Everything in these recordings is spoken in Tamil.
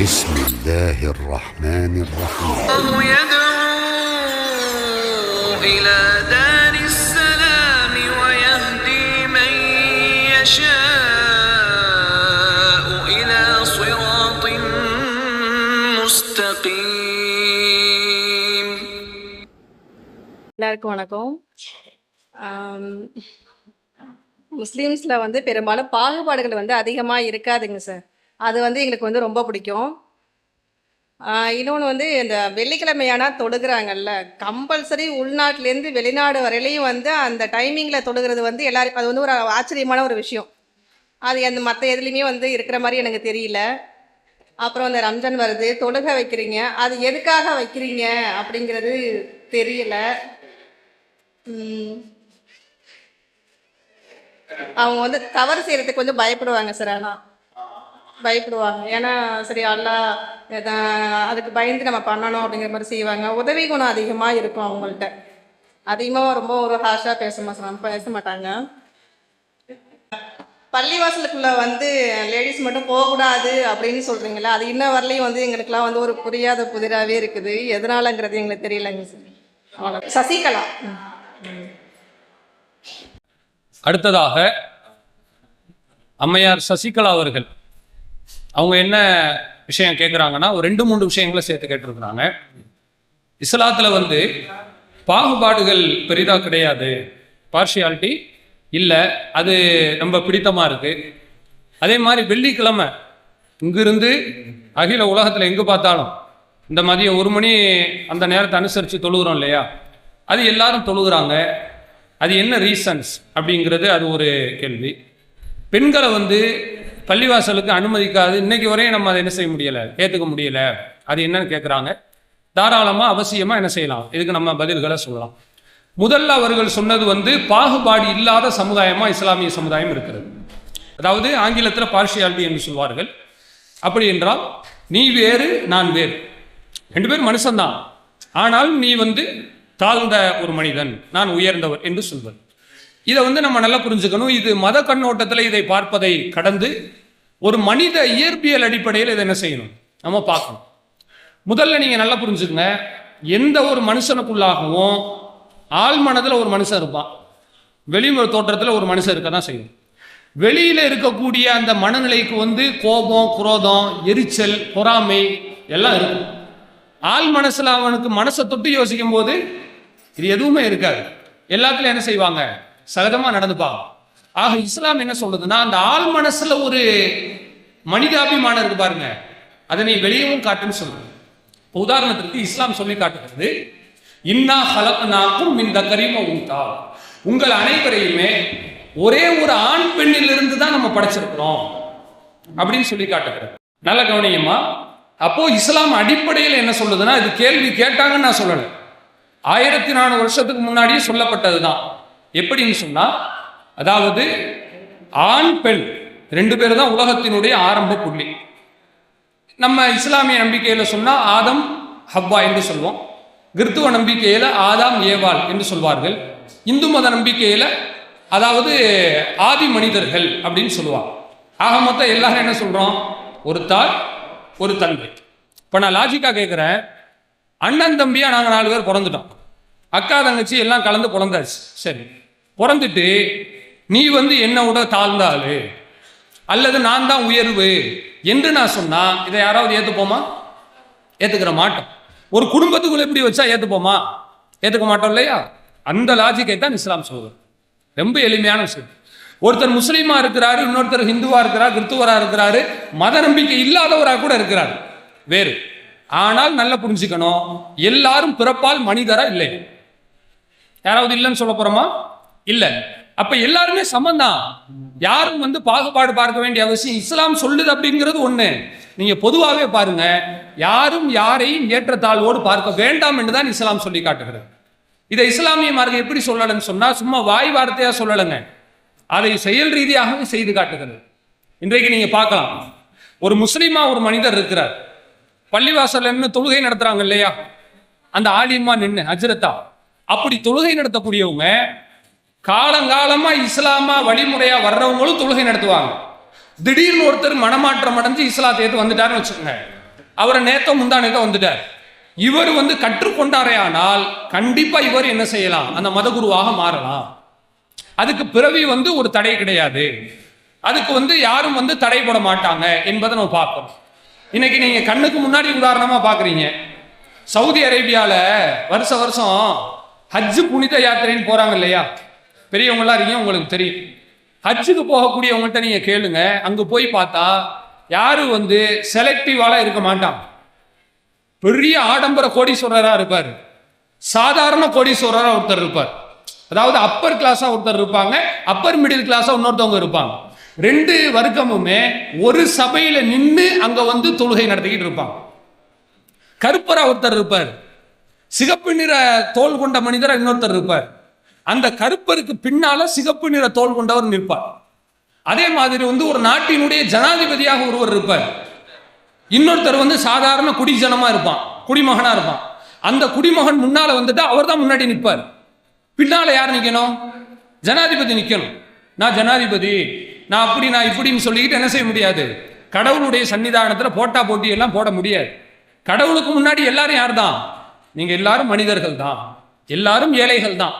بسم الله الرحمن الرحيم الله يدعو إلى دار السلام ويهدي من يشاء إلى صراط مستقيم எல்லாருக்கும் வணக்கம் முஸ்லீம்ஸில் வந்து பெரும்பாலும் பாகுபாடுகள் வந்து அதிகமாக இருக்காதுங்க சார் அது வந்து எங்களுக்கு வந்து ரொம்ப பிடிக்கும். இன்னொன்று வந்து இந்த வெள்ளிக்கிழமையானால் தொழுகிறாங்கல்ல கம்பல்சரி உள்நாட்டிலேருந்து வெளிநாடு வரையிலையும் வந்து அந்த டைமிங்கில் தொழுகிறது வந்து எல்லாரும் அது வந்து ஒரு ஆச்சரியமான ஒரு விஷயம். அது அந்த மற்ற எதுலேயுமே வந்து இருக்கிற மாதிரி எனக்கு தெரியல. அப்புறம் இந்த ரம்ஜான் வருது தொழுக வைக்கிறீங்க அது எதுக்காக வைக்கிறீங்க அப்படிங்கிறது தெரியல. அவங்க வந்து தவறு செய்கிறதுக்கு கொஞ்சம் பயப்படுவாங்க சார் ஆனால் பயப்படுவாங்க. ஏன்னா சரி அல்லா அதுக்கு பயந்து நம்ம பண்ணணும் அப்படிங்கிற மாதிரி செய்வாங்க. உதவி குணம் அதிகமாக இருக்கும் அவங்கள்ட்ட. அதிகமாக ரொம்ப ஒரு ஹாஷாக பேச மாட்டாங்க பேச மாட்டாங்க. பள்ளிவாசலுக்குள்ள வந்து லேடிஸ் மட்டும் போகக்கூடாது அப்படின்னு சொல்கிறீங்களா அது இன்ன வரலையும் வந்து எங்களுக்குலாம் வந்து ஒரு புரியாத புதிராகவே இருக்குது. எதனாலங்கிறது எங்களுக்கு தெரியலங்க சார். அவ்வளோ சசிகலா. அடுத்ததாக அம்மையார் சசிகலா அவர்கள். அவங்க என்ன விஷயம் கேட்குறாங்கன்னா ஒரு ரெண்டு மூணு விஷயங்களை சேர்த்து கேட்டிருக்கிறாங்க. இஸ்லாத்தில் வந்து பாகுபாடுகள் பெரிதாக கிடையாது. பார்ஷியாலிட்டி இல்லை அது ரொம்ப பிடித்தமாக இருக்குது அதே மாதிரி வெள்ளிக்கிழமை இங்கிருந்து அகில உலகத்தில் எங்கே பார்த்தாலும் இந்த மதியம் ஒரு மணி அந்த நேரத்தை அனுசரித்து தொழுகிறோம் இல்லையா? அது எல்லாரும் தொழுகிறாங்க. அது என்ன ரீசன்ஸ் அப்படிங்கிறது அது ஒரு கேள்வி. பெண்களை வந்து பள்ளிவாசலுக்கு அனுமதிக்காது. இன்னைக்கு வரையும் நம்ம அதை என்ன செய்ய முடியலை? ஏற்றுக்க முடியலை. அது என்னன்னு கேட்குறாங்க தாராளமாக அவசியமாக என்ன செய்யலாம்? இதுக்கு நம்ம பதில்களை சொல்லலாம். முதல்ல அவர்கள் சொன்னது வந்து பாகுபாடு இல்லாத சமுதாயமாக இஸ்லாமிய சமுதாயம் இருக்கிறது. அதாவது ஆங்கிலத்தில் பார்ஷியாலிட்டி என்று சொல்வார்கள். அப்படி என்றால் நீ வேறு நான் வேறு. ரெண்டு பேரும் மனுஷன்தான். ஆனால் நீ வந்து தாழ்ந்த ஒரு மனிதன். நான் உயர்ந்தவர் என்று சொல்வது. இதை வந்து நம்ம நல்லா புரிஞ்சுக்கணும். இது மத கண்ணோட்டத்தில் இதை பார்ப்பதை கடந்து ஒரு மனித இயற்பியல் அடிப்படையில் இதை என்ன செய்யணும்? நம்ம பார்க்கணும். முதல்ல நீங்கள் நல்லா புரிஞ்சுக்கங்க. எந்த ஒரு மனுஷனுக்குள்ளாகவும் ஆள் மனதில் ஒரு மனுஷன் இருப்பான். வெளிமுறை தோற்றத்தில் ஒரு மனுஷன் இருக்க தான் செய்யும். வெளியில் இருக்கக்கூடிய அந்த மனநிலைக்கு வந்து கோபம் குரோதம் எரிச்சல் பொறாமை எல்லாம் இருக்கும். ஆள் மனசில் அவனுக்கு மனசை தொட்டு யோசிக்கும் போது இது எதுவுமே இருக்காது. எல்லாத்துலையும் என்ன செய்வாங்க? சகஜமா நடந்துப்பாங்க ஆக இஸ்லாம் என்ன சொல்றதுன்னா அந்த ஆள் மனசுல ஒரு மனிதாபிமானம் இருக்கு பாருங்க. அதை நீ வெளியவும் காட்டுன்னு சொல்றது இப்போ உதாரணத்திற்கு இஸ்லாம் சொல்லி காட்டுகிறது. இன்னா ஹலப்னாக்கும் இந்த கரிம உண்டா உங்கள் அனைவரையுமே ஒரே ஒரு ஆண் பெண்ணிலிருந்து தான் நம்ம படைச்சிருக்கிறோம். அப்படின்னு சொல்லி காட்டுகிறது. நல்ல கவனியம்மா. அப்போ இஸ்லாம் அடிப்படையில் என்ன சொல்லுதுன்னா இது கேள்வி கேட்டாங்கன்னு நான் சொல்லலை. ஆயிரத்தி நானூறு வருஷத்துக்கு முன்னாடியே சொல்லப்பட்டது தான் எப்படின்னு சொன்னால் அதாவது ஆண் பெண் ரெண்டு பேர் தான் உலகத்தினுடைய ஆரம்ப புள்ளி. நம்ம இஸ்லாமிய நம்பிக்கையில் சொன்னால் ஆதம் ஹவ்வா என்று சொல்வோம். கிறித்துவ நம்பிக்கையில் ஆதாம் ஏவாள் என்று சொல்வார்கள். இந்து மத நம்பிக்கையில் அதாவது ஆதி மனிதர்கள் அப்படின்னு சொல்லுவாங்க. ஆக மொத்தம் எல்லாரும் என்ன சொல்கிறோம் ஒரு தாய் ஒரு தந்தை. இப்போ நான் லாஜிக்கா கேட்குறேன் அண்ணன் தம்பியாக நாங்கள் நாலு பேர் பிறந்துட்டோம். அக்கா தங்கச்சி எல்லாம் கலந்து பிறந்தாச்சு. சரி. பிறந்துட்டு நீ வந்து என்னை விட தாழ்ந்த ஆளு. அல்லது நான் தான் உயர்வு என்று நான் சொன்னா இதை யாராவது ஏற்றுப்போமா ஏற்றுக்கிற மாட்டோம். ஒரு குடும்பத்துக்குள்ள எப்படி வச்சா ஏற்றுப்போமா ஏற்றுக்க மாட்டோம் இல்லையா? அந்த லாஜிக்கை தான் இஸ்லாம் சொல்லுது. ரொம்ப எளிமையான விஷயம். ஒருத்தர் முஸ்லீமா இருக்கிறாரு இன்னொருத்தர் ஹிந்துவா இருக்கிறார் கிறிஸ்துவரா இருக்கிறாரு மத நம்பிக்கை இல்லாதவராக கூட இருக்கிறார். வேறு. ஆனால் நல்லா புரிஞ்சுக்கணும் எல்லாரும் பிறப்பால் மனிதரா இல்லை. யாராவது இல்லைன்னு சொல்ல போறோமா? இல்லை. அப்ப எல்லாருமே சமந்தான் யாரும் வந்து பாகுபாடு பார்க்க வேண்டிய அவசியம் இஸ்லாம் சொல்லுது அப்படிங்கிறது ஒண்ணு. நீங்க பொதுவாகவே பாருங்க யாரும் யாரையும் ஏற்றத்தாழ்வோடு பார்க்க வேண்டாம் என்று தான் இஸ்லாம் சொல்லி காட்டுகிறது. இதை இஸ்லாமிய மார்க்கம் எப்படி சொல்லலன்னு சொன்னா சும்மா வாய் வார்த்தையா சொல்லலைங்க. அதை செயல் ரீதியாகவே செய்து காட்டுகிறது. இன்றைக்கு நீங்க பார்க்கலாம். ஒரு முஸ்லீமா ஒரு மனிதர் இருக்கிறார். பள்ளிவாசல் என்ன தொழுகை நடத்துறாங்க இல்லையா? அந்த ஆலிமா நின்று ஹஜ்ரத்தா. அப்படி தொழுகை நடத்தக்கூடியவங்க காலங்காலமா இஸ்லாமா வழிமுறையா வர்றவங்களும் தொழுகை நடத்துவாங்க. திடீர்னு ஒருத்தர் மனமாற்றம் அடைஞ்சு இஸ்லாத்தையத்து வந்துட்டாருன்னு வச்சுக்கோங்க. அவரை நேத்தோ முந்தானேதோ வந்துட்டார். இவர் வந்து கற்றுக்கொண்டாரே ஆனால் கண்டிப்பா இவர் என்ன செய்யலாம்? அந்த மதகுருவாக மாறலாம். அதுக்கு பிறவி வந்து ஒரு தடை கிடையாது. அதுக்கு வந்து யாரும் வந்து தடை போட மாட்டாங்க என்பதை நம்ம பார்க்கணும். இன்னைக்கு நீங்க கண்ணுக்கு முன்னாடி உதாரணமா பாக்குறீங்க சவுதி அரேபியால வருஷ வருஷம் ஹஜ்ஜு புனித யாத்திரைன்னு போகிறாங்க இல்லையா? பெரியவங்களாம் இருக்கீங்க உங்களுக்கு தெரியும். ஹஜ்ஜுக்கு போகக்கூடியவங்கள்ட்ட நீங்கள் கேளுங்க. அங்கே போய் பார்த்தா யாரும் வந்து செலக்டிவால இருக்க மாட்டான். பெரிய ஆடம்பர கோடீஸ்வரராக இருப்பார். சாதாரண கோடீஸ்வரராக ஒருத்தர் இருப்பார். அதாவது அப்பர் கிளாஸாக ஒருத்தர் இருப்பாங்க அப்பர் மிடில் கிளாஸாக இன்னொருத்தவங்க இருப்பாங்க. ரெண்டு வர்க்கமுமே ஒரு சபையில் நின்று அங்கே வந்து தொழுகை நடத்திக்கிட்டு இருப்பாங்க. கருப்பராக ஒருத்தர் இருப்பார். சிகப்பு நிற தோல் கொண்ட மனிதர் இன்னொருத்தர் இருப்பார். அந்த கருப்பருக்கு பின்னால சிகப்பு நிற தோல் கொண்டவர் நிற்பார். அதே மாதிரி வந்து ஒரு நாட்டினுடைய ஜனாதிபதியாக ஒருவர் இருப்பார். இன்னொருத்தர் வந்து சாதாரண குடிஜனமா இருப்பான் குடிமகனா இருப்பான். அந்த குடிமகன் முன்னால வந்துட்டு அவர் தான் முன்னாடி நிற்பார். பின்னால யார் நிக்கணும்? ஜனாதிபதி நிக்கணும். நான் ஜனாதிபதி நான் அப்படி நான் இப்படின்னு சொல்லிக்கிட்டு என்ன செய்ய முடியாது? கடவுளுடைய சன்னிதானத்துல போட்டா போட்டி எல்லாம் போட முடியாது. கடவுளுக்கு முன்னாடி எல்லாரும் யார் தான் நீங்க எல்லாரும் மனிதர்கள் தான் எல்லாரும் ஏழைகள் தான்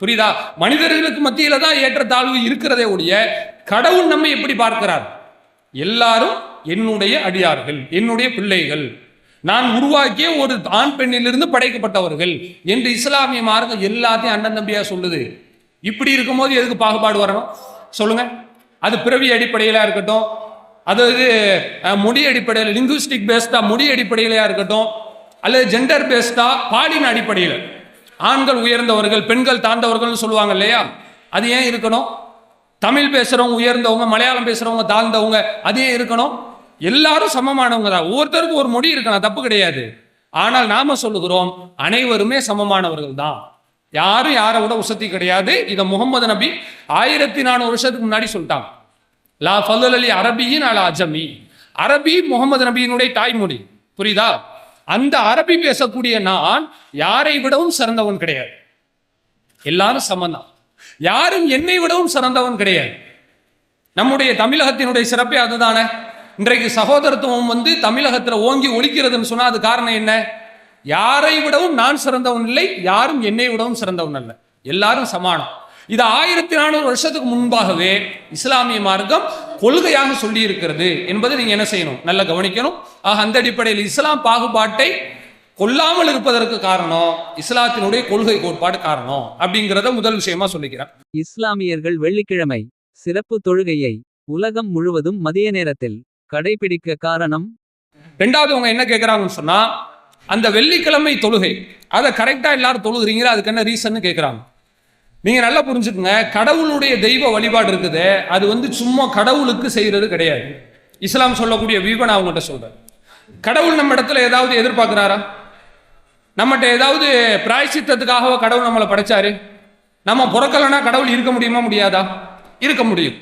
புரியுதா? மனிதர்களுக்கு மத்தியில தான் ஏற்றத்தாழ்வு இருக்கிறதே ஒழிய கடவுள் நம்மை எப்படி பார்க்கிறார்? எல்லாரும் என்னுடைய அடியார்கள் என்னுடைய பிள்ளைகள். நான் உருவாக்கிய ஒரு ஆண் பெண்ணிலிருந்து படைக்கப்பட்டவர்கள் என்று இஸ்லாமிய மார்க்கம் எல்லாத்தையும் அண்ணன் தம்பியா சொல்லுது. இப்படி இருக்கும்போது எதுக்கு பாகுபாடு வரணும்? சொல்லுங்க. அது பிறவி அடிப்படையில இருக்கட்டும். அதாவது மொழி அடிப்படையில் லிங்குவிஸ்டிக் பேஸ்டா மொழி அடிப்படையிலையா இருக்கட்டும். அல்லது ஜெண்டர் பேஸ்டா பாலின அடிப்படையில். ஆண்கள் உயர்ந்தவர்கள் பெண்கள் தாழ்ந்தவர்கள்னு சொல்லுவாங்க இல்லையா? அது ஏன் இருக்கணும்? தமிழ் பேசுகிறவங்க உயர்ந்தவங்க மலையாளம் பேசுகிறவங்க தாழ்ந்தவங்க அது ஏன் இருக்கணும்? எல்லாரும் சமமானவங்க தான். ஒவ்வொருத்தருக்கும் ஒரு மொழி இருக்கலாம் தப்பு கிடையாது. ஆனால் நாம சொல்லுகிறோம் அனைவருமே சமமானவர்கள் தான். யாரும் யாரை விட உசத்தி கிடையாது. இதை முகமது நபி ஆயிரத்தி நானூறு வருஷத்துக்கு முன்னாடி சொல்லிட்டாங்க லா ஃபல்லல் அலி அரபியின் அல அஜமி. அரபி முகமது நபியினுடைய தாய்மொழி. புரியுதா? அந்த அரபி பேசக்கூடிய நான் யாரை விடவும் சிறந்தவன் கிடையாது. எல்லாரும் சமந்தான். யாரும் என்னை விடவும் சிறந்தவன் கிடையாது. நம்முடைய தமிழகத்தினுடைய சிறப்பே அதுதானே. இன்றைக்கு சகோதரத்துவம் வந்து தமிழகத்தில் ஓங்கி ஒழிக்கிறதுன்னு சொன்னா அது காரணம் என்ன? யாரை விடவும் நான் சிறந்தவன் இல்லை யாரும் என்னை விடவும் சிறந்தவன் அல்ல. எல்லாரும் சமானம். இது ஆயிரத்தி நானூறு வருஷத்துக்கு முன்பாகவே இஸ்லாமிய மார்க்கம் கொள்கையாக சொல்லி இருக்கிறது என்பதை நீங்க என்ன செய்யணும்? நல்லா கவனிக்கணும். ஆக அந்த அடிப்படையில் இஸ்லாம் பாகுபாட்டை கொல்லாமல் இருப்பதற்கு காரணம் இஸ்லாத்தினுடைய கொள்கை கோட்பாடு காரணம் அப்படிங்கிறத முதல் விஷயமா சொல்லிக்கிறேன். இஸ்லாமியர்கள் வெள்ளிக்கிழமை சிறப்பு தொழுகையை உலகம் முழுவதும் மதிய நேரத்தில் கடைபிடிக்க காரணம்? ரெண்டாவது அவங்க என்ன கேட்குறாங்கன்னு சொன்னா அந்த வெள்ளிக்கிழமை தொழுகை. அதை கரெக்டா எல்லாரும் தொழுகிறீங்களா? அதுக்கு என்ன ரீசன் கேட்குறாங்க நீங்க நல்லா புரிஞ்சுக்கங்க. கடவுளுடைய தெய்வ வழிபாடு இருக்குது. அது வந்து சும்மா கடவுளுக்கு செய்யறது கிடையாது. இஸ்லாம் சொல்லக்கூடிய வியூவை நான் அவங்ககிட்ட சொல்றேன். கடவுள் நம்ம இடத்துல ஏதாவது எதிர்பார்க்கிறாரா? நம்மகிட்ட ஏதாவது பிராய்ச்சித்தத்துக்காக கடவுள் நம்மளை படைச்சாரு? நம்ம பிறக்கலைன்னா கடவுள் இருக்க முடியுமா முடியாதா? இருக்க முடியும்.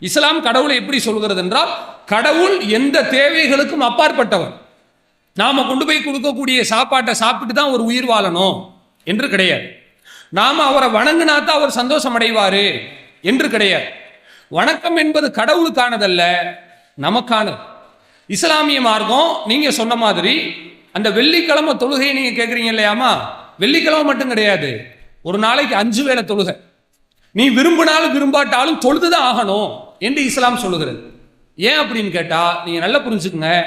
இஸ்லாம் கடவுளை எப்படி சொல்கிறது என்றால் கடவுள் எந்த தேவைகளுக்கும் அப்பாற்பட்டவர். நாம கொண்டு போய் கொடுக்கக்கூடிய சாப்பாட்டை சாப்பிட்டு தான் ஒரு உயிர் வாழணும் என்று கிடையாது. நாம் அவரை வணங்கினா தான் அவர் சந்தோஷம் அடைவார் என்று கிடையாது. வணக்கம் என்பது கடவுளுக்கானதல்ல நமக்கானது. இஸ்லாமிய மார்க்கம் நீங்க சொன்ன மாதிரி அந்த வெள்ளிக்கிழமை தொழுகையை நீங்க கேட்குறீங்க இல்லையாமா? வெள்ளிக்கிழமை மட்டும் கிடையாது. ஒரு நாளைக்கு அஞ்சு வேளை தொழுகை. நீ விரும்பினாலும் விரும்பாட்டாலும் தொழுதுதான் ஆகணும் என்று இஸ்லாம் சொல்லுகிறது. ஏன் அப்படின்னு கேட்டால் நீங்கள் நல்லா புரிஞ்சுக்குங்க.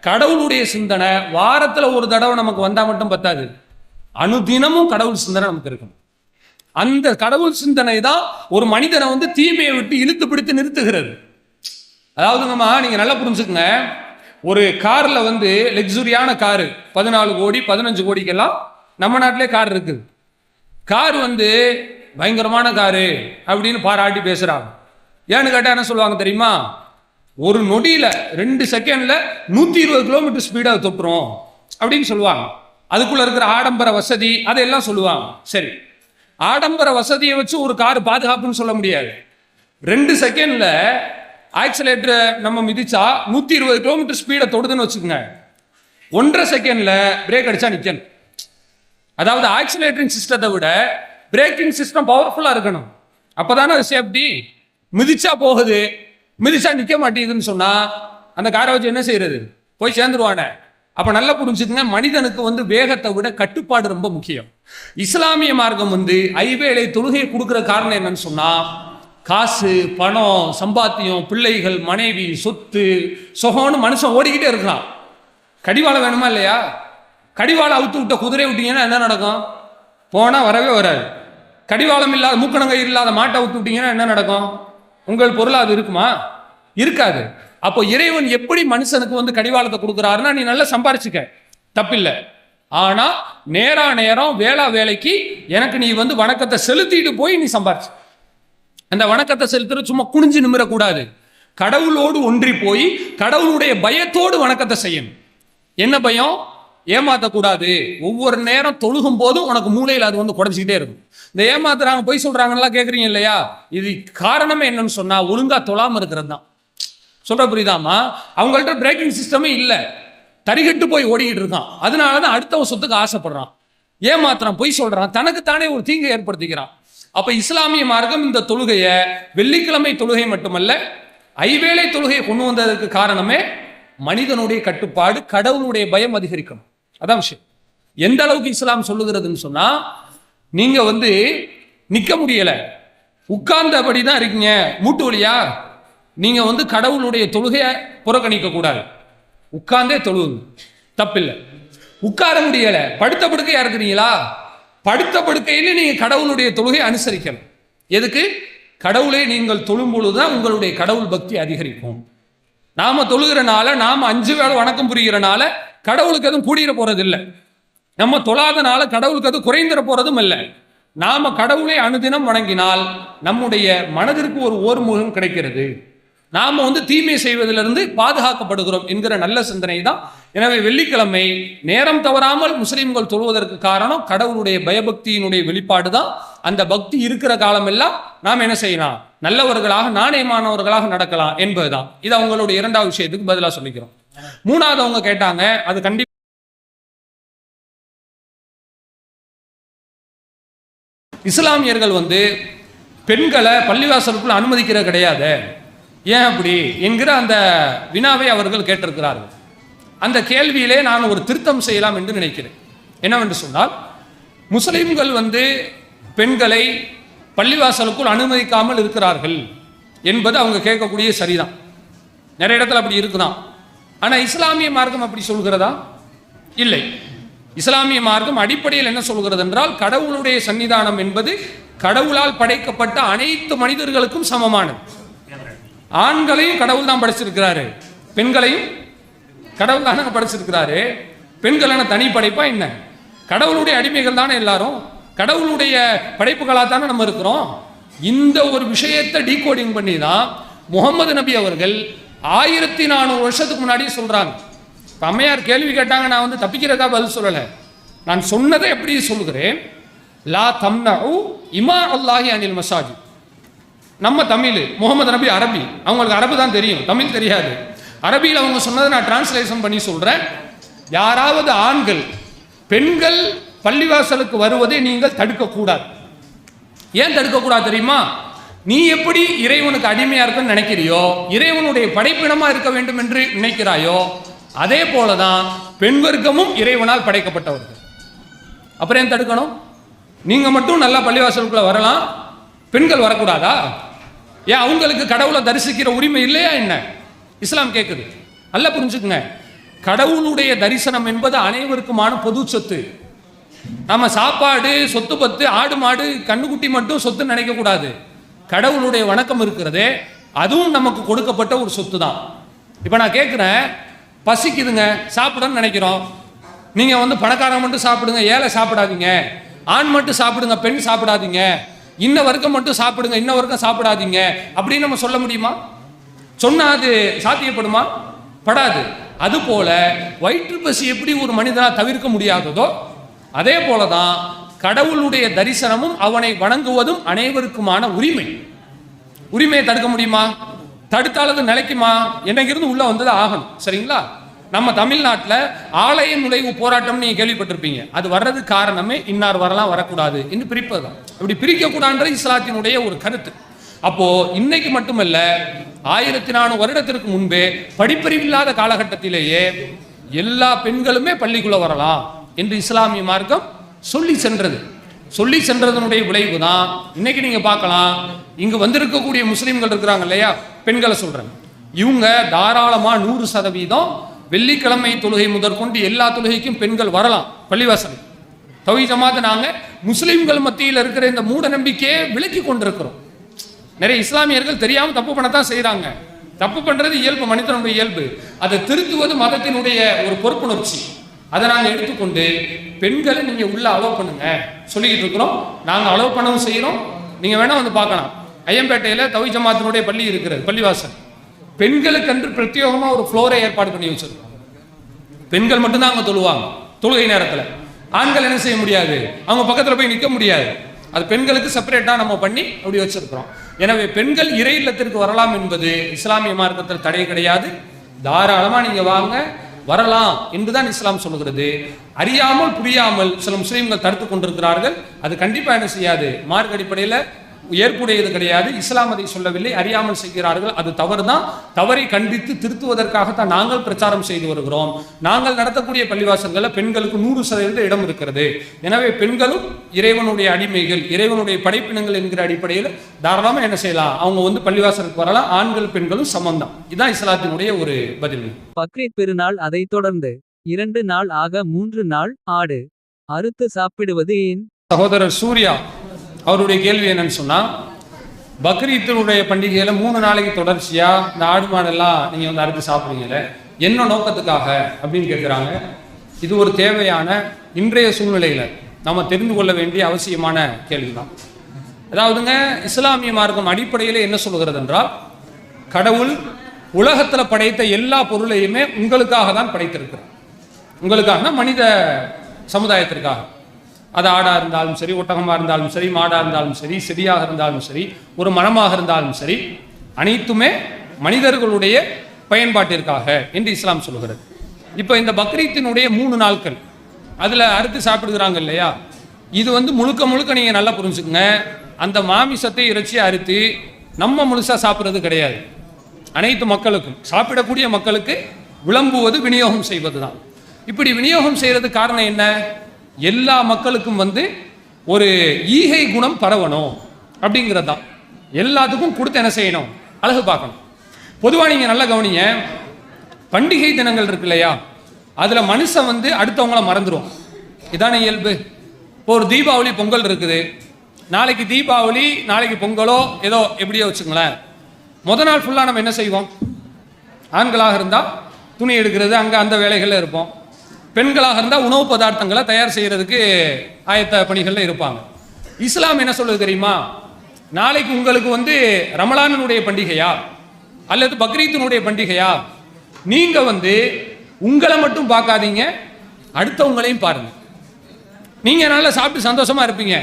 கடவுளுடைய சிந்தனை வாரத்தில் ஒரு தடவை நமக்கு வந்தால் மட்டும் பத்தாது. அனுதினமும் கடவுள் சிந்தனை நமக்கு இருக்கணும். அந்த கடவுள் சிந்தனை தான் ஒரு மனிதனை வந்து தீமையை விட்டு இழுத்து பிடித்து நிறுத்துகிறது. அதாவதுங்கம்மா நீங்க நல்லா புரிஞ்சுக்கங்க. ஒரு கார்ல வந்து லக்ஸுரியான காரு பதினாலு கோடி பதினஞ்சு கோடிக்கெல்லாம் நம்ம நாட்டிலே கார் இருக்குது. கார் வந்து பயங்கரமான காரு அப்படின்னு பாராட்டி பேசுறாங்க. ஏன்னு கேட்டா என்ன சொல்லுவாங்க தெரியுமா? ஒரு நொடியில ரெண்டு செகண்ட்ல நூத்தி இருபது கிலோமீட்டர் ஸ்பீடாக தொட்டுரும் அப்படின்னு சொல்லுவாங்க. அதுக்குள்ள இருக்கிற ஆடம்பர வசதி அதையெல்லாம் சொல்லுவாங்க. சரி. ஆடம்பர வசதியை வச்சு ஒரு கார் பாதுகாப்புன்னு சொல்ல முடியாது. ரெண்டு செகண்டில் ஆக்சிலேட்டரை நம்ம மிதிச்சா நூற்றி இருபது கிலோமீட்டர் ஸ்பீடை தொடுதுன்னு வச்சுக்கோங்க. ஒன்றரை செகண்டில் பிரேக் அடித்தா நிற்கணும் அதாவது ஆக்சிலேட்டரிங் சிஸ்டத்தை விட பிரேக்கிங் சிஸ்டம் பவர்ஃபுல்லாக இருக்கணும். அப்போ தானே அது சேஃப்டி மிதிச்சா போகுது. மிதிச்சா நிற்க மாட்டேங்குதுன்னு சொன்னால் அந்த காரை வச்சு என்ன செய்யறது? போய் சேர்ந்துருவானே. அப்போ நல்லா புரிஞ்சுக்கங்க. மனிதனுக்கு வந்து வேகத்தை விட கட்டுப்பாடு ரொம்ப முக்கியம். இஸ்லாமிய மார்க்கம் வந்து ஐவேளை தொழுகையை கொடுக்குற காரணம் என்னன்னு சொன்னால் காசு பணம் சம்பாத்தியம் பிள்ளைகள் மனைவி சொத்து சுகம்னு மனுஷன் ஓடிக்கிட்டே இருக்கிறான் கடிவாளம் வேணுமா இல்லையா? கடிவாளம் அவுத்து விட்ட குதிரை விட்டீங்கன்னா என்ன நடக்கும்? போனால் வரவே வராது. கடிவாளம் இல்லாத மூக்கணங்கை இல்லாத மாட்டை அவுத்து விட்டீங்கன்னா என்ன நடக்கும்? உங்கள் பொருள் அது இருக்குமா? இருக்காது. அப்போ இறைவன் எப்படி மனுஷனுக்கு வந்து கடிவாளத்தை கொடுக்குறாருன்னா நீ நல்லா சம்பாரிச்சுக்க. தப்பில்லை. ஆனா நேரா நேரம் வேளா வேலைக்கு எனக்கு நீ வந்து வணக்கத்தை செலுத்திட்டு போய் நீ சம்பாரிச்சு. அந்த வணக்கத்தை செலுத்துற சும்மா குனிஞ்சு நிமிரக்கூடாது. கடவுளோடு ஒன்றி போய் கடவுளுடைய பயத்தோடு வணக்கத்தை செய்யணும். என்ன பயம்? ஏமாத்தக்கூடாது. ஒவ்வொரு நேரம் தொழுகும் போதும் உனக்கு மூளையில் அது வந்து குறைஞ்சிக்கிட்டே இருக்கும். இந்த ஏமாத்துறாங்க பொய் சொல்றாங்கன்னா கேட்குறீங்க இல்லையா? இது காரணமே என்னன்னு சொன்னா ஒழுங்கா தொழாம இருக்கிறது தான் சொல்கிற புரியுதாமா அவங்கள்ட்ட பிரேக்கிங் சிஸ்டமே இல்லை. தரிகட்டு போய் ஓடிக்கிட்டு இருக்கான். அதனால தான் அடுத்தவன் சொத்துக்கு ஆசைப்படுறான். ஏமாத்துறான் பொய் சொல்றான். தனக்குத்தானே ஒரு தீங்கை ஏற்படுத்திக்கிறான். அப்போ இஸ்லாமிய மார்க்கம் இந்த தொழுகையை வெள்ளிக்கிழமை தொழுகை மட்டுமல்ல ஐவேளை தொழுகையை கொண்டு வந்ததற்கு காரணமே மனிதனுடைய கட்டுப்பாடு கடவுளுடைய பயம் அதிகரிக்கணும். அதான் விஷயம். எந்த அளவுக்கு இஸ்லாம் சொல்லுகிறதுன்னு சொன்னா நீங்க வந்து நிக்க முடியல. உட்கார்ந்தபடி தான் இருக்கீங்க. மூட்டு வழியா நீங்க வந்து கடவுளுடைய தொழுகையை புறக்கணிக்க கூடாது. உட்கார்ந்தே தொழுவுங்க. தப்பில்லை. உட்கார முடியல. படுத்த படுக்கையா இருக்கிறீங்களா? படுத்த படுக்கையில் நீங்க கடவுளுடைய தொழுகையை அனுசரிக்கணும். எதுக்கு? கடவுளை நீங்கள் தொழும் பொழுதுதான் உங்களுடைய கடவுள் பக்தி அதிகரிக்கும். நாம தொழுகிறனால நாம அஞ்சு வேளை வணக்கம் புரிகிறனால கடவுளுக்கு எதுவும் கூடிர போறது இல்லை நம்ம தொழாதனால கடவுளுக்கு அது குறைந்துட போறதும் இல்லை. நாம கடவுளை அனுதினம் வணங்கினால் நம்முடைய மனதிற்கு ஒரு ஓர்முகம் கிடைக்கிறது. நாம வந்து தீமை செய்வதிலிருந்து பாதுகாக்கப்படுகிறோம் என்கிற நல்ல சிந்தனை தான் எனவே வெள்ளிக்கிழமை நேரம் தவறாமல் முஸ்லீம்கள் தொழுவதற்கு காரணம் கடவுளுடைய பயபக்தியினுடைய வெளிப்பாடு தான் அந்த பக்தி இருக்கிற காலமெல்லாம் நாம் என்ன செய்யலாம்? நல்லவர்களாக நாணயமானவர்களாக நடக்கலாம் என்பதுதான். இது அவங்களுடைய இரண்டாவது விஷயத்துக்கு பதிலாக சொல்லிக்கிறோம். மூணாவது அவங்க கேட்டாங்க அது கண்டிப்பாக இஸ்லாமியர்கள் வந்து பெண்களை பள்ளிவாசலுக்குள் அனுமதிக்கிறது கிடையாது. ஏன் அப்படி என்கிற அந்த வினாவை அவர்கள் கேட்டிருக்கிறார்கள். அந்த கேள்வியிலே நான் ஒரு திருத்தம் செய்யலாம் என்று நினைக்கிறேன். என்னவென்று சொன்னால் முஸ்லிம்கள் வந்து பெண்களை பள்ளிவாசலுக்குள் அனுமதிக்காமல் இருக்கிறார்கள் என்பது அவங்க கேட்கக்கூடிய சரிதான். நிறைய இடத்துல அப்படி இருக்குதான். ஆனால் இஸ்லாமிய மார்க்கம் அப்படி சொல்கிறதா? இல்லை. இஸ்லாமிய மார்க்கம் அடிப்படையில் என்ன சொல்கிறது என்றால் கடவுளுடைய சன்னிதானம் என்பது கடவுளால் படைக்கப்பட்ட அனைத்து மனிதர்களுக்கும் சமமானது. ஆண்களையும் கடவுள் தான் படைச்சிருக்கிறாரு. பெண்களையும் கடவுள் தானே படைச்சிருக்கிறாரு. பெண்கள் என்ன தனி படைப்பா என்ன? கடவுளுடைய அடிமைகள் தானே எல்லாரும்? கடவுளுடைய படைப்புகளாக தானே நம்ம இருக்கிறோம்? இந்த ஒரு விஷயத்தை டீகோடிங் பண்ணி தான் முகமது நபி அவர்கள் ஆயிரத்தி நானூறு வருஷத்துக்கு முன்னாடி சொல்கிறாங்க இப்போ அம்மையார் கேள்வி கேட்டாங்க நான் வந்து தப்பிக்கிறதா பதில் சொல்லலை. நான் சொன்னதை எப்படி சொல்கிறேன் லா தம்னஉ இமா அல்லாஹி அனில் மசாஜி நம்ம தமிழ் முகமது நபி அரபி. அவங்களுக்கு அரபு தான் தெரியும். தமிழ் தெரியாது. அரபியில் அவங்க சொன்னதை நான் டிரான்ஸ்லேஷன் பண்ணி சொல்கிறேன் யாராவது ஆண்கள் பெண்கள் பள்ளிவாசலுக்கு வருவதை நீங்கள் தடுக்கக்கூடாது. ஏன் தடுக்கக்கூடாது தெரியுமா? நீ எப்படி இறைவனுக்கு அடிமையாக இருக்குன்னு நினைக்கிறியோ இறைவனுடைய படைப்பினமாக இருக்க வேண்டும் என்று நினைக்கிறாயோ அதே போல தான் பெண் வர்க்கமும் இறைவனால் படைக்கப்பட்டவர்கள். அப்புறம் ஏன் தடுக்கணும்? நீங்கள் மட்டும் நல்லா பள்ளிவாசலுக்குள்ளே வரலாம். பெண்கள் வரக்கூடாதா? ஏன் அவங்களுக்கு கடவுளை தரிசிக்கிற உரிமை இல்லையா என்ன? இஸ்லாம் கேட்குது நல்லா புரிஞ்சுக்குங்க. கடவுளுடைய தரிசனம் என்பது அனைவருக்குமான பொது சொத்து. நம்ம சாப்பாடு சொத்து பத்து ஆடு மாடு கண்ணுக்குட்டி மட்டும் சொத்து நினைக்க கூடாது. கடவுளுடைய வணக்கம் இருக்கிறதே அதுவும் நமக்கு கொடுக்கப்பட்ட ஒரு சொத்து தான் இப்போ நான் கேட்குறேன் பசிக்குதுங்க சாப்பிடன்னு நினைக்கிறோம். நீங்கள் வந்து பணக்காரன் மட்டும் சாப்பிடுங்க ஏழை சாப்பிடாதீங்க. ஆண் மட்டும் சாப்பிடுங்க பெண் சாப்பிடாதீங்க. இன்ன வர்க்கம் மட்டும் சாப்பிடுங்க இன்ன வர்க்கம் சாப்பிடாதீங்க. அப்படின்னு நம்ம சொல்ல முடியுமா? சொன்னா அது சாத்தியப்படுமா? படாது. அதுபோல வயிற்று பசி எப்படி ஒரு மனிதனா தவிர்க்க முடியாததோ அதே போலதான் கடவுளுடைய தரிசனமும் அவனை வணங்குவதும் அனைவருக்குமான உரிமை. உரிமையை தடுக்க முடியுமா? தடுத்தாலது நிலைக்குமா? என்னைக்கிருந்து உள்ள வந்தது ஆகணும். சரிங்களா? நம்ம தமிழ்நாட்டில் ஆலய நுழைவு போராட்டம் நீங்க கேள்விப்பட்டிருப்பீங்க. அது வர்றதுக்கு காரணமே இன்னார் வரலாம் வரக்கூடாது என்று பிரிப்பது தான் இப்படி பிரிக்கக்கூடாதுன்றது இஸ்லாத்தினுடைய ஒரு கருத்து. அப்போ இன்னைக்கு மட்டுமல்ல ஆயிரத்தி நானூறு வருடத்திற்கு முன்பே படிப்பறிவில்லாத காலகட்டத்திலேயே எல்லா பெண்களுமே பள்ளிக்குள்ள வரலாம் என்று இஸ்லாமிய மார்க்கம் சொல்லி சென்றது. சொல்லி சென்றதனுடைய விளைவு தான் இன்னைக்கு நீங்க பார்க்கலாம். இங்கு வந்திருக்கக்கூடிய முஸ்லீம்கள் இருக்கிறாங்க இல்லையா? பெண்களை சொல்றேன். இவங்க தாராளமா நூறு சதவீதம் வெள்ளிக்கிழமை தொழுகை முதற்கொண்டு எல்லா தொழுகைக்கும் பெண்கள் வரலாம். பள்ளிவாசல். தவி ஜமாத் நாங்கள் முஸ்லீம்கள் மத்தியில் இருக்கிற இந்த மூட நம்பிக்கையை விலக்கி கொண்டிருக்கிறோம். நிறைய இஸ்லாமியர்கள் தெரியாமல் தப்பு பண்ணத்தான் செய்கிறாங்க தப்பு பண்ணுறது இயல்பு மனிதனுடைய இயல்பு. அதை திருத்துவது மதத்தினுடைய ஒரு பொறுப்புணர்ச்சி. அதை நாங்கள் எடுத்துக்கொண்டு பெண்களை நீங்கள் உள்ளே அலோவ் பண்ணுங்க. சொல்லிக்கிட்டு இருக்கிறோம். நாங்கள் அலோவ் பண்ணவும் செய்கிறோம் நீங்கள் வேணால் வந்து பார்க்கலாம். ஐயம்பேட்டையில் தவி ஜமாத்தினுடைய பள்ளி இருக்கிறது பள்ளிவாசல். பெண்களுக்கென்று பிரத்யேகமா ஒரு ஃப்ளோரை ஏற்பாடு பண்ணி வச்சிருக்கோம். பெண்கள் மட்டும்தான் அவங்க தொழுவாங்க. தொழுகை நேரத்தில். ஆண்கள் என்ன செய்ய முடியாது? அவங்க பக்கத்தில் போய் நிற்க முடியாது. அது பெண்களுக்கு செப்பரேட்டாக நம்ம பண்ணி அப்படி வச்சிருக்கிறோம். எனவே பெண்கள் இறை இல்லத்திற்கு வரலாம் என்பது இஸ்லாமிய மார்க்கத்தில் தடை கிடையாது. தாராளமாக நீங்கள் வாங்க வரலாம் என்றுதான் இஸ்லாம் சொல்லுகிறது. அறியாமல் புரியாமல் சில முஸ்லீம்கள் தடுத்து கொண்டிருக்கிறார்கள். அது கண்டிப்பாக என்ன செய்யாது? மார்க் அடிப்படையில் ஏற்புடையது கிடையாது. இஸ்லாம் அதை சொல்லவில்லை. அறியாமல் செய்கிறார்கள். அது தவறுதான். தவறை கண்டித்து திருத்துவதற்காகத்தான் நாங்கள் பிரச்சாரம் செய்து வருகிறோம். நாங்கள் நடத்தக்கூடிய பள்ளிவாசல்களில் பெண்களுக்கு நூறு சதவீத இடம் இருக்கிறது. எனவே பெண்களும் இறைவனுடைய அடிமைகள் இறைவனுடைய படைப்பினங்கள் என்கிற அடிப்படையில் தாராளமாக என்ன செய்யலாம்? அவங்க வந்து பள்ளிவாசலுக்கு வரலாம். ஆண்கள் பெண்களும் சம்பந்தம் இதுதான் இஸ்லாத்தினுடைய ஒரு பதில் பக்ரீத் பெருநாள் அதைத் தொடர்ந்து இரண்டு நாள் ஆக மூன்று நாள் ஆடு. அறுத்து சாப்பிடுவது ஏன்? சகோதரர் சூர்யா அவருடைய கேள்வி என்னன்னு சொன்னா பக்ரீத்தினுடைய பண்டிகையில மூணு நாளைக்கு தொடர்ச்சியா இந்த ஆடு மாடெல்லாம் நீங்க வந்து அறுத்து சாப்பிடுவீங்கல்ல என்ன நோக்கத்துக்காக அப்படின்னு கேட்குறாங்க இது ஒரு தேவையான இன்றைய சூழ்நிலையில நம்ம தெரிந்து கொள்ள வேண்டிய அவசியமான கேள்விதான். அதாவதுங்க இஸ்லாமிய மார்க்கம் அடிப்படையில் என்ன சொல்கிறது என்றால் கடவுள் உலகத்தில் படைத்த எல்லா பொருளையுமே உங்களுக்காக தான் படைத்திருக்கிறார். உங்களுக்காக மனித சமுதாயத்திற்காக. அது ஆடாக இருந்தாலும் சரி ஒட்டகமாக இருந்தாலும் சரி மாடாக இருந்தாலும் சரி செடியாக இருந்தாலும் சரி ஒரு மரமாக இருந்தாலும் சரி அனைத்துமே மனிதர்களுடைய பயன்பாட்டிற்காக என்று இஸ்லாம் சொல்கிறது. இப்போ இந்த பக்ரீத்தினுடைய மூணு நாட்கள் அதில் அறுத்து சாப்பிடுகிறாங்க இல்லையா? இது வந்து முழுக்க முழுக்க நீங்கள் நல்லா புரிஞ்சுக்குங்க. அந்த மாமிசத்தை இறைச்சி அறுத்து நம்ம முழுசாக சாப்பிட்றது கிடையாது. அனைத்து மக்களுக்கும் சாப்பிடக்கூடிய மக்களுக்கு விளம்புவது விநியோகம் செய்வது தான் இப்படி விநியோகம் செய்கிறது காரணம் என்ன? எல்லா மக்களுக்கும் வந்து ஒரு ஈகை குணம் பரவணும் அப்படிங்கிறது தான் எல்லாத்துக்கும் கொடுத்து என்ன செய்யணும்? அழகு பார்க்கணும். பொதுவாக நீங்கள் நல்லா கவனிங்க பண்டிகை தினங்கள் இருக்கு இல்லையா? அதில் மனுஷன் வந்து அடுத்தவங்கள மறந்துடும் இதான இயல்பு. இப்போ ஒரு தீபாவளி பொங்கல் இருக்குது. நாளைக்கு தீபாவளி நாளைக்கு பொங்கலோ ஏதோ எப்படியோ வச்சுங்களேன் முத நாள் ஃபுல்லாக நம்ம என்ன செய்வோம்? ஆண்களாக இருந்தால் துணி எடுக்கிறது அங்கே அந்த வேலைகளில் இருப்போம். பெண்களாக இருந்தால் உணவு பதார்த்தங்களை தயார் செய்கிறதுக்கு ஆயத்த பணிகளில் இருப்பாங்க. இஸ்லாம் என்ன சொல்லுது தெரியுமா? நாளைக்கு உங்களுக்கு வந்து ரமலானனுடைய பண்டிகையா? அல்லது பக்ரீத்தினுடைய பண்டிகையா? நீங்க வந்து உங்களை மட்டும் பார்க்காதீங்க அடுத்தவங்களையும் பாருங்க. நீங்க நல்லா சாப்பிட்டு சந்தோஷமா இருப்பீங்க.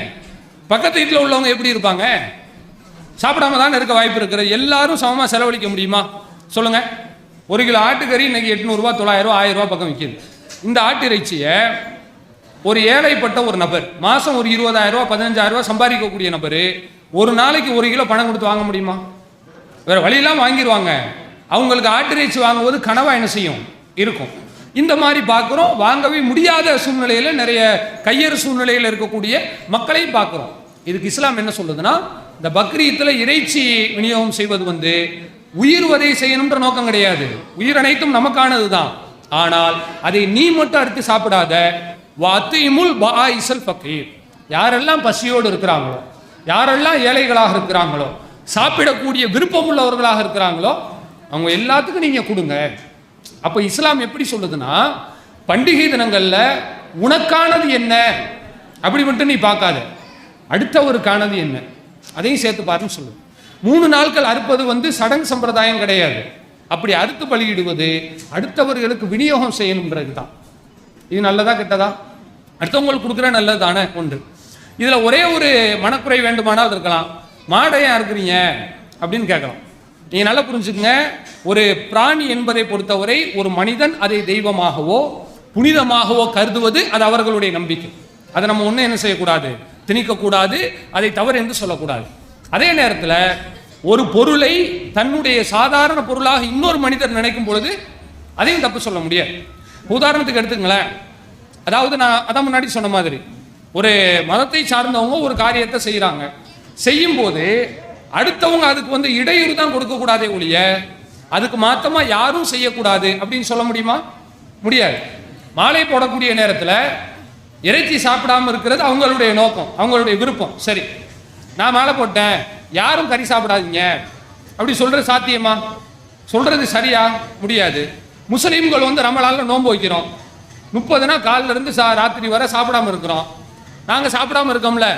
பக்கத்து வீட்டில் உள்ளவங்க எப்படி இருப்பாங்க? சாப்பிடாம தானே இருக்க வாய்ப்பு இருக்கிறது எல்லாரும் சமமாக செலவழிக்க முடியுமா? சொல்லுங்க. ஒரு கிலோ ஆட்டுக்கறி இன்னைக்கு எட்நூறுபா தொள்ளாயிரம் ஆயிரம் ரூபா பக்கம் விற்கிது இந்த ஆட்டிறைச்சியை ஒரு ஏழைப்பட்ட ஒரு நபர் மாதம் ஒரு இருபதாயிரம் ரூபா பதினஞ்சாயிரம் ரூபா சம்பாதிக்கக்கூடிய நபர் ஒரு நாளைக்கு ஒரு கிலோ பணம் கொடுத்து வாங்க முடியுமா? வேற வழியெல்லாம் வாங்கிடுவாங்க அவங்களுக்கு ஆட்டிறைச்சி வாங்குவது கனவா என்ன செய்யும்? இருக்கும். இந்த மாதிரி பார்க்குறோம். வாங்கவே முடியாத சூழ்நிலையில் நிறைய கையறு சூழ்நிலையில் இருக்கக்கூடிய மக்களையும் பார்க்குறோம். இதுக்கு இஸ்லாம் என்ன சொல்லுதுன்னா இந்த பக்ரீத்தில் இறைச்சி விநியோகம் செய்வது வந்து உயிர் வதை செய்யணுன்ற நோக்கம் கிடையாது. உயிர் அனைத்தும் நமக்கானது தான் ஆனால் அதை நீ மட்டும் அறுத்து சாப்பிடாத. வாத்திமுல் பாயிசல் பக்கீர் யாரெல்லாம் பசியோடு இருக்கிறாங்களோ யாரெல்லாம் ஏழைகளாக இருக்கிறாங்களோ சாப்பிடக்கூடிய விருப்பம் உள்ளவர்களாக இருக்கிறாங்களோ அவங்க எல்லாத்துக்கும் நீங்கள் கொடுங்க. அப்போ இஸ்லாம் எப்படி சொல்லுதுன்னா பண்டிகை தினங்களில் உனக்கானது என்ன? அப்படி மட்டும் நீ பார்க்காத. அடுத்தவருக்கானது என்ன? அதையும் சேர்த்து பாருன்னு சொல்லுது. மூணு நாட்கள் அறுப்பது வந்து சடங்கு சம்பிரதாயம் கிடையாது. அப்படி அறுத்து பலியிடுவது அடுத்தவர்களுக்கு விநியோகம் செய்யணுன்றது தான் இது நல்லதா கெட்டதா? அடுத்தவங்களுக்கு கொடுக்குற நல்லது தானே ஒன்று. இதில் ஒரே ஒரு மனக்குறை வேண்டுமானால் இருக்கலாம். மாடை ஏன் அறுக்குறீங்க அப்படின்னு கேட்கலாம். நீங்கள் நல்லா புரிஞ்சுக்கங்க. ஒரு பிராணி என்பதை பொறுத்தவரை ஒரு மனிதன் அதை தெய்வமாகவோ புனிதமாகவோ கருதுவது அது அவர்களுடைய நம்பிக்கை. அதை நம்ம ஒன்றும் என்ன செய்யக்கூடாது? திணிக்கக்கூடாது. அதை தவறு என்று சொல்லக்கூடாது. அதே நேரத்தில் ஒரு பொருளை தன்னுடைய சாதாரண பொருளாக இன்னொரு மனிதர் நினைக்கும் பொழுது அதையும் தப்பு சொல்ல முடியாது. உதாரணத்துக்கு எடுத்துங்களேன். அதாவது நான் அதான் முன்னாடி சொன்ன மாதிரி ஒரு மதத்தை சார்ந்தவங்க ஒரு காரியத்தை செய்கிறாங்க செய்யும்போது அடுத்தவங்க அதுக்கு வந்து இடையூறு தான் கொடுக்கக்கூடாதே ஒழிய அதுக்கு மாத்தமாக யாரும் செய்யக்கூடாது அப்படின்னு சொல்ல முடியுமா? முடியாது. மாலை போடக்கூடிய நேரத்தில் இறைச்சி சாப்பிடாம இருக்கிறது அவங்களுடைய நோக்கம் அவங்களுடைய விருப்பம். சரி நான் மாலை போட்டேன். யாரும் கறி சாப்பிடாதீங்க. அப்படி சொல்கிறது சாத்தியமா? சொல்கிறது சரியா? முடியாது. முஸ்லீம்கள் வந்து ரமலான்ல நோன்பு வைக்கிறோம். முப்பது நாள் இருந்து சா ராத்திரி வர சாப்பிடாம இருக்கிறோம். நாங்கள் சாப்பிடாம இருக்கோம்ல.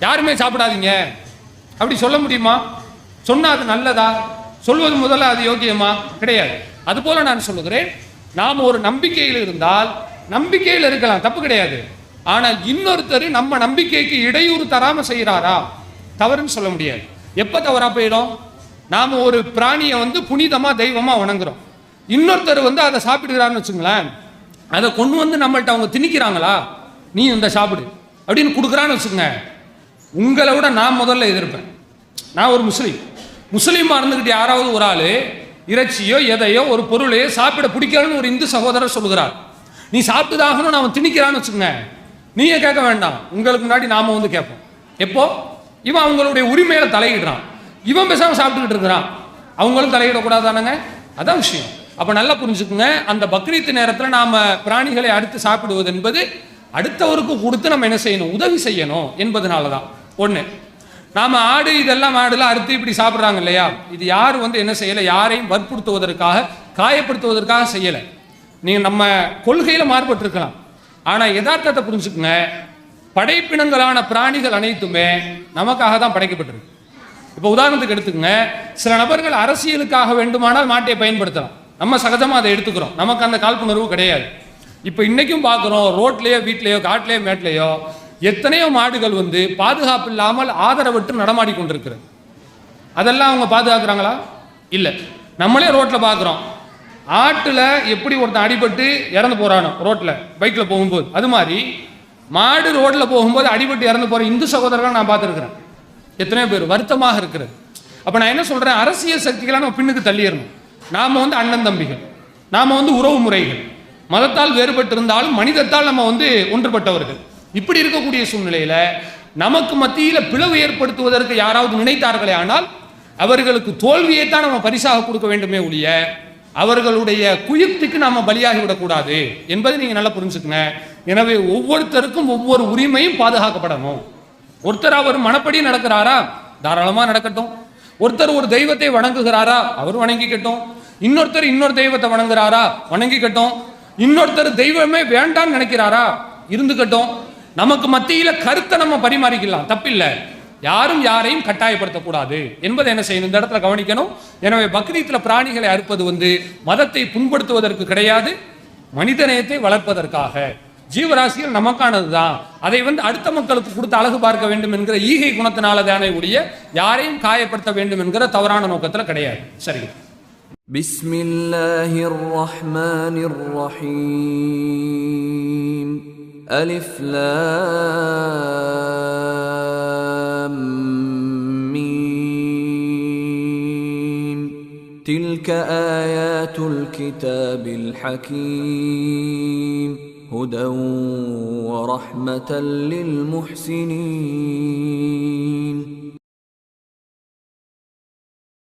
யாருமே சாப்பிடாதீங்க. அப்படி சொல்ல முடியுமா? சொன்னால் அது நல்லதா? சொல்வது முதல்ல அது யோக்கியமா? கிடையாது. அதுபோல் நான் சொல்லுகிறேன். நாம் ஒரு நம்பிக்கையில் இருந்தால் நம்பிக்கையில் இருக்கலாம். தப்பு கிடையாது. ஆனால் இன்னொருத்தர் நம்ம நம்பிக்கைக்கு இடையூறு தராமல் செய்கிறாரா? தவறுன்னு சொல்ல முடியாது. எப்போ தவறாக போயிடும்? நாம் ஒரு பிராணியை வந்து புனிதமாக தெய்வமாக வணங்குறோம். இன்னொருத்தர் வந்து அதை சாப்பிடுகிறான்னு வச்சுங்களேன் அதை கொண்டு வந்து நம்மள்ட்ட அவங்க திணிக்கிறாங்களா? நீ இந்த சாப்பிடு. அப்படின்னு கொடுக்குறான்னு வச்சுக்கோங்க. உங்களை விட நான் முதல்ல எதிர்ப்பேன். நான் ஒரு முஸ்லீம். முஸ்லீமாக இருந்துக்கிட்டு யாராவது ஒரு ஆள் இறைச்சியோ எதையோ ஒரு பொருளையோ சாப்பிட பிடிக்கலன்னு ஒரு இந்து சகோதரர் சொல்லுகிறார். நீ சாப்பிட்டுதாகணும் அவன் திணிக்கிறான்னு வச்சுக்கோங்க. நீங்கள் கேட்க வேண்டாம். உங்களுக்கு முன்னாடி நாம் வந்து கேட்போம். எப்போது இவன் அவங்களுடைய உரிமையில தலையிடுறான். இவன் பேசாம சாப்பிட்டுக்கிட்டு இருக்கிறான். அவங்களும் தலையிடக்கூடாதானுங்க? அதான் விஷயம். அப்ப நல்லா புரிஞ்சுக்குங்க. அந்த பக்ரீத் நேரத்தில் நாம பிராணிகளை அடுத்து சாப்பிடுவது என்பது அடுத்தவருக்கு கொடுத்து நம்ம என்ன செய்யணும்? உதவி செய்யணும் என்பதனால தான் ஒன்று நாம ஆடு இதெல்லாம் ஆடுலாம் அறுத்து இப்படி சாப்பிட்றாங்க இல்லையா? இது யார் வந்து என்ன செய்யலை? யாரையும் வற்புறுத்துவதற்காக காயப்படுத்துவதற்காக செய்யலை. நீங்கள் நம்ம கொள்கையில் மாறுபட்டிருக்கலாம். ஆனால் யதார்த்தத்தை புரிஞ்சுக்குங்க. படைப்பினங்களான பிராணிகள் அனைத்துமே நமக்காக தான் படைக்கப்பட்டிருக்கு. இப்போ உதாரணத்துக்கு எடுத்துக்கங்க. சில நபர்கள் அரசியலுக்காக வேண்டுமானால் மாட்டை பயன்படுத்தலாம். நம்ம சகஜமாக அதை எடுத்துக்கிறோம். நமக்கு அந்த காழ்ப்புணர்வு கிடையாது. இப்போ இன்றைக்கும் பார்க்குறோம் ரோட்லேயோ வீட்லேயோ காட்டிலேயோ மேட்லேயோ எத்தனையோ மாடுகள் வந்து பாதுகாப்பு இல்லாமல் ஆதரவற்று நடமாடி கொண்டிருக்கிறது. அதெல்லாம் அவங்க பாதுகாக்கிறாங்களா? இல்லை. நம்மளே ரோட்டில் பார்க்குறோம் ஆட்டில் எப்படி ஒருத்தன் அடிபட்டு இறந்து போகிறானோ ரோட்டில் பைக்கில் போகும்போது. அது மாதிரி மாடு ரோட்டில் போகும்போது அடிபட்டு இறந்து போகிற இந்து சகோதரர்கள் நான் பார்த்துருக்குறேன். எத்தனையோ பேர் வருத்தமாக இருக்கிறது. அப்போ நான் என்ன சொல்கிறேன் அரசியல் சக்திகளை நம்ம பின்னுக்கு தள்ளிடணும். நாம் வந்து அண்ணன் தம்பிகள். நாம் வந்து உறவு முறைகள். மதத்தால் வேறுபட்டு இருந்தாலும் மனிதத்தால் நம்ம வந்து ஒன்றுபட்டவர்கள். இப்படி இருக்கக்கூடிய சூழ்நிலையில் நமக்கு மத்தியில் பிளவு ஏற்படுத்துவதற்கு யாராவது நினைத்தார்களே ஆனால் அவர்களுக்கு தோல்வியை தான் நம்ம பரிசாக கொடுக்க வேண்டுமே ஒழிய அவர்களுடைய குயுக்திக்கு நாம் பலியாகி விடக்கூடாது என்பதை நீங்கள் நல்லா புரிஞ்சுக்கங்க. எனவே ஒவ்வொருத்தருக்கும் ஒவ்வொரு உரிமையும் பாதுகாக்கப்படணும். ஒருத்தர் அவர் மனப்படி நடக்கிறாரா? தாராளமாக நடக்கட்டும். ஒருத்தர் ஒரு தெய்வத்தை வணங்குகிறாரா? அவர் வணங்கிக்கட்டும். இன்னொருத்தர் இன்னொரு தெய்வத்தை வணங்குறாரா வணங்கிக்கட்டும். இன்னொருத்தர் தெய்வமே வேண்டாம்னு நினைக்கிறாரா? இருந்துக்கட்டும். நமக்கு மத்தியில் கருத்தை நம்ம பரிமாறிக்கலாம். தப்பில்லை. யாரும் யாரையும் கட்டாயப்படுத்தக்கூடாது. என்பதை என்ன செய்யணும்? இந்த இடத்துல கவனிக்கணும். எனவே பக்ரீத்தில் பிராணிகளை அறுப்பது வந்து மதத்தை புண்படுத்துவதற்கு கிடையாது மனிதநேயத்தை வளர்ப்பதற்காக. ஜீவராசிகள் நமக்கானது தான் அதை வந்து அடுத்த மக்களுக்கு கொடுத்து அழகு பார்க்க வேண்டும் என்கிற ஈகை குணத்தினால தானே ஒழிய யாரையும் காயப்படுத்த வேண்டும் என்கிற தவறான நோக்கத்தில் கிடையாது சரி بسم الله الرحمن الرحيم ألف لام ميم تلك آيات الكتاب الحكيم هدى ورحمة للمحسنين